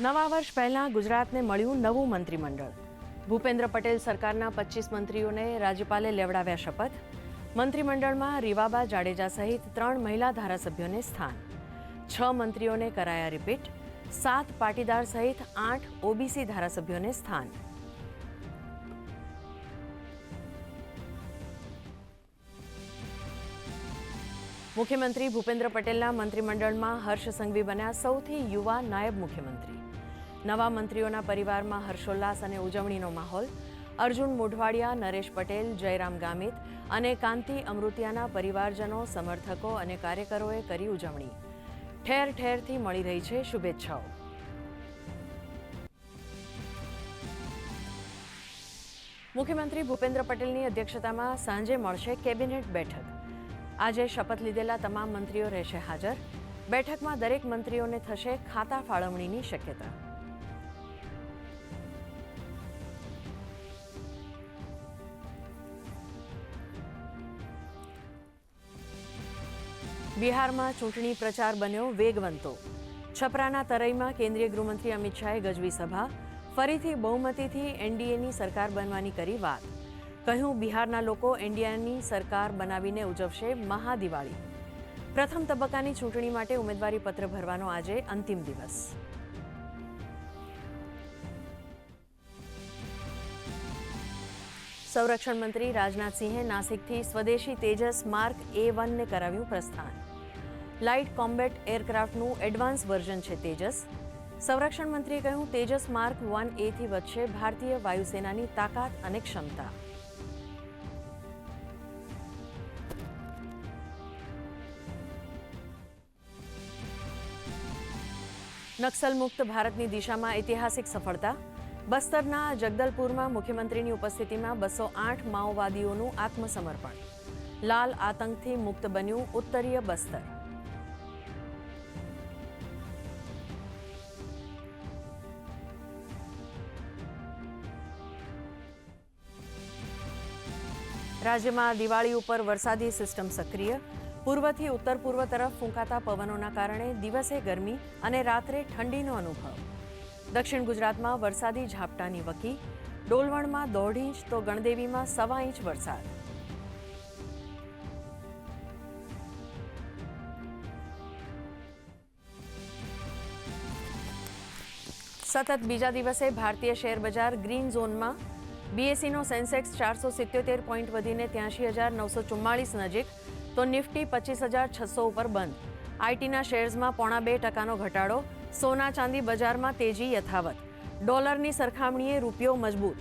નવા વર્ષ પહેલા ગુજરાતને મળ્યું નવું મંત્રીમંડળ. ભૂપેન્દ્ર પટેલ સરકારના પચીસ મંત્રીઓને રાજ્યપાલે લેવડાવ્યા શપથ. મંત્રીમંડળમાં રીવાબા જાડેજા સહિત ત્રણ મહિલા ધારાસભ્યોને સ્થાન. છ મંત્રીઓને કરાયા રિપીટ. સાત પાટીદાર સહિત આઠ ઓબીસી ધારાસભ્યોને સ્થાન. મુખ્યમંત્રી ભૂપેન્દ્ર પટેલના મંત્રીમંડળમાં હર્ષ સંઘવી બન્યા સૌથી યુવા નાયબ મુખ્યમંત્રી. નવા મંત્રીઓના પરિવારમાં હર્ષોલ્લાસ અને ઉજવણીનો માહોલ. અર્જુન મોઢવાડિયા, નરેશ પટેલ, જયરામ ગામિત અને કાંતિ અમૃતિયાના પરિવારજનો, સમર્થકો અને કાર્યકરોએ કરી ઉજવણી. ઠેર ઠેરથી મળી રહી છે શુભેચ્છાઓ. મુખ્યમંત્રી ભૂપેન્દ્ર પટેલની અધ્યક્ષતામાં સાંજે મળશે કેબિનેટ બેઠક. આજે શપથ લીધેલા તમામ મંત્રીઓ રહેશે હાજર. બેઠકમાં દરેક મંત્રીઓને થશે ખાતા ફાળવણીની શક્યતા. બિહારમાં ચૂંટણી પ્રચાર બન્યો વેગવંતો. છપરાના તરઈમાં કેન્દ્રીય ગૃહમંત્રી અમિત શાહે ગજવી સભા. ફરીથી બહુમતીથી એનડીએની સરકાર બનવાની કરી વાત. કહ્યું, બિહારના લોકો એનડીએની સરકાર બનાવીને ઉજવશે મહાદિવાળી. પ્રથમ તબક્કાની ચૂંટણી માટે ઉમેદવારી પત્ર ભરવાનો આજે અંતિમ દિવસ. સંરક્ષણ મંત્રી રાજનાથસિંહે નાસિકથી સ્વદેશી તેજસ માર્ક એ વનને કરાવ્યું પ્રસ્થાન. લાઇટ કોમ્બેટ એરક્રાફ્ટનું એડવાન્સ વર્ઝન છે તેજસ. સંરક્ષણ મંત્રીએ કહ્યું, તેજસ માર્ક વન એથી વધશે ભારતીય વાયુસેનાની તાકાત અને ક્ષમતા. નક્સલ મુક્ત ભારતની દિશામાં ઐતિહાસિક સફળતા? બસ્તરના જગદલપુરમાં મુખ્યમંત્રીની ઉપસ્થિતિમાં બસો આઠ માઓવાદીઓનું આત્મસમર્પણ. લાલ આતંકથી મુક્ત બન્યું ઉત્તરીય બસ્તર. રાજ્યમાં દિવાળી ઉપર વરસાદી સિસ્ટમ સક્રિય. પૂર્વથી ઉત્તર પૂર્વ તરફ ફૂંકાતા પવનોના કારણે દિવસે ગરમી અને રાત્રે ઠંડીનો અનુભવ. દક્ષિણ ગુજરાતમાં વરસાદી ઝાપટાની વકી. ડોલવણમાં દોઢ ઇંચ, તો ગણદેવીમાં સવા ઇંચ વરસાદ. સતત બીજા દિવસે ભારતીય શેર બજાર ગ્રીન ઝોનમાં. બીએસસીનો સેન્સેક્સ ચારસો સિત્યોતેર પોઈન્ટ વધીને ત્યાંશી હજાર નવસો ચુમ્માળીસ નજીક. તો નિફ્ટી પચીસ હજાર છસો ઉપર બંધ. આઈટીના શેર્સમાં પોણા બે ટકાનો ઘટાડો, સોના ચાંદી બજારમાં તેજી યથાવત. ડોલરની સરખામણીએ રૂપિયો મજબૂત.